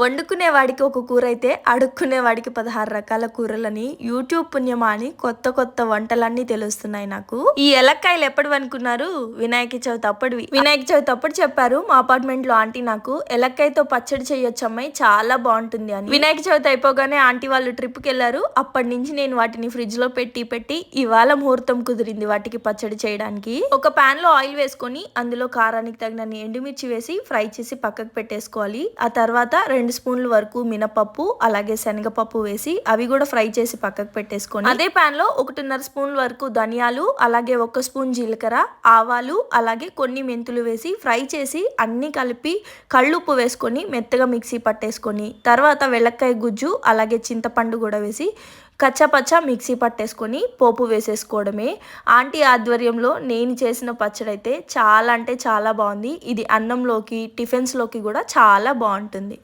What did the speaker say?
వండుకునే వాడికి ఒక కూర అయితే అడుక్కునే వాడికి పదహారు రకాల కూరలని యూట్యూబ్ పుణ్యమా అని కొత్త కొత్త వంటలన్నీ తెలుస్తున్నాయి నాకు. ఈ ఎలక్కాయలు ఎప్పుడు అనుకున్నారు వినాయక చవితి అప్పటివి వినాయక చవితి అప్పుడు చెప్పారు. మా అపార్ట్మెంట్లో ఆంటీ నాకు ఎలక్కాయతో పచ్చడి చేయొచ్చు అమ్మాయి చాలా బాగుంటుంది అని. వినాయక చవితి అయిపోగానే ఆంటీ వాళ్ళు ట్రిప్కి వెళ్ళారు. అప్పటి నుంచి నేను వాటిని ఫ్రిడ్జ్లో పెట్టి పెట్టి ఇవాళ ముహూర్తం కుదిరింది వాటికి పచ్చడి చేయడానికి. ఒక పాన్లో ఆయిల్ వేసుకొని అందులో కారానికి తగినన్ని ఎండుమిర్చి వేసి ఫ్రై చేసి పక్కకు పెట్టేసుకోవాలి. ఆ తర్వాత రెండు స్పూన్ల వరకు మినపప్పు అలాగే శనగపప్పు వేసి అవి కూడా ఫ్రై చేసి పక్కకు పెట్టేసుకొని అదే పాన్లో ఒకటిన్నర స్పూన్ వరకు ధనియాలు అలాగే ఒక స్పూన్ జీలకర్ర ఆవాలు అలాగే కొన్ని మెంతులు వేసి ఫ్రై చేసి అన్ని కలిపి కళ్ళుప్పు వేసుకొని మెత్తగా మిక్సీ పట్టేసుకొని తర్వాత వెల్లక్కాయ గుజ్జు అలాగే చింతపండు కూడా వేసి కచ్చపచ్చ మిక్సీ పట్టేసుకొని పోపు వేసేసుకోవడమే. ఆంటీ ఆధ్వర్యంలో నేను చేసిన పచ్చడి అయితే చాలా అంటే చాలా బాగుంది. ఇది అన్నంలోకి టిఫిన్స్లోకి కూడా చాలా బాగుంటుంది.